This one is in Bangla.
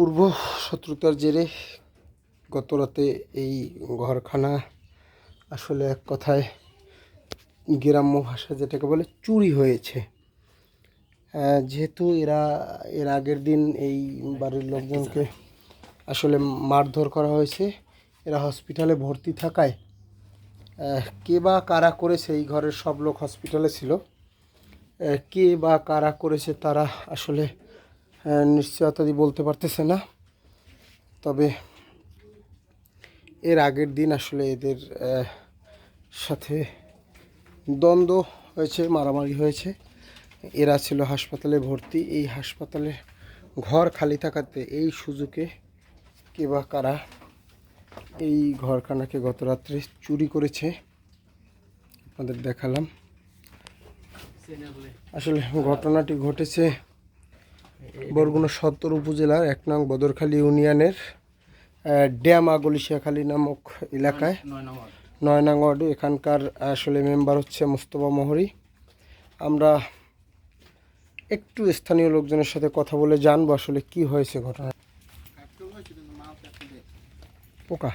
পূর্ব শত্রুতার জেরে গত রাতে এই ঘরখানা আসলে এক কথায় গ্রাম্য ভাষা যেটাকে বলে চুরি হয়েছে। যেহেতু এরা, এর আগের দিন এই বাড়ির লোকজনকে আসলে মারধর করা হয়েছে, এরা হসপিটালে ভর্তি থাকায় কে বা কারা করেছে এই ঘরের সব লোক হসপিটালে ছিল। কে বা কারা করেছে তারা আসলে নিশ্চয়তা দিয়ে বলতে পারতেছে না। তবে এর আগের দিন আসলে এদের সাথে দ্বন্দ্ব হয়েছে, মারামারি হয়েছে। এরা ছিল হাসপাতালে ভর্তি। এই হাসপাতালে ঘর খালি থাকাতে এই সুযোগে কে বা কারা এই ঘরখানাকে গত রাত্রে চুরি করেছে, আপনাদের দেখালাম। আসলে ঘটনাটি ঘটেছে বরগুনা সত্তর উপজেলার এক নং বদরখালী ইউনিয়নের ড্যামা গলিশিয়াখালী নামক এলাকায় নয় নং ওয়ার্ডে। এখানকার আসলে মেম্বার হচ্ছে মুস্তফা মোহরি। আমরা একটু স্থানীয় লোকজনের সাথে কথা বলে জানব আসলে কি হয়েছে ঘটনা। পোকা।